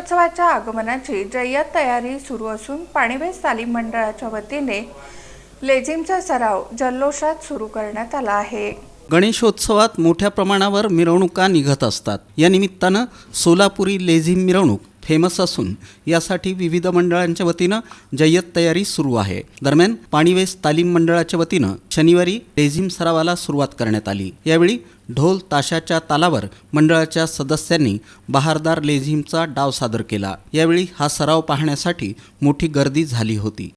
गणेशोत्सवाच्या आगमनाची जय्यत तयारी सुरू असून पाणीबेस तालीम मंडळाच्या वतीने लेझिमचा सराव जल्लोषात सुरू करण्यात आला आहे. गणेशोत्सवात मोठ्या प्रमाणावर मिरवणुका निघत असतात. या निमित्तानं सोलापुरी लेझिम मिरवणूक फेमस असून यासाठी विविध मंडळांच्या वतीनं जय्यत तयारी सुरू आहे. दरम्यान पाणीवेस तालीम मंडळाच्या वतीनं शनिवारी डेझिम सरावाला सुरुवात करण्यात आली. यावेळी ढोल ताशाच्या तालावर मंडळाच्या सदस्यांनी बहारदार लेझिमचा डाव सादर केला. यावेळी हा सराव पाहण्यासाठी मोठी गर्दी झाली होती.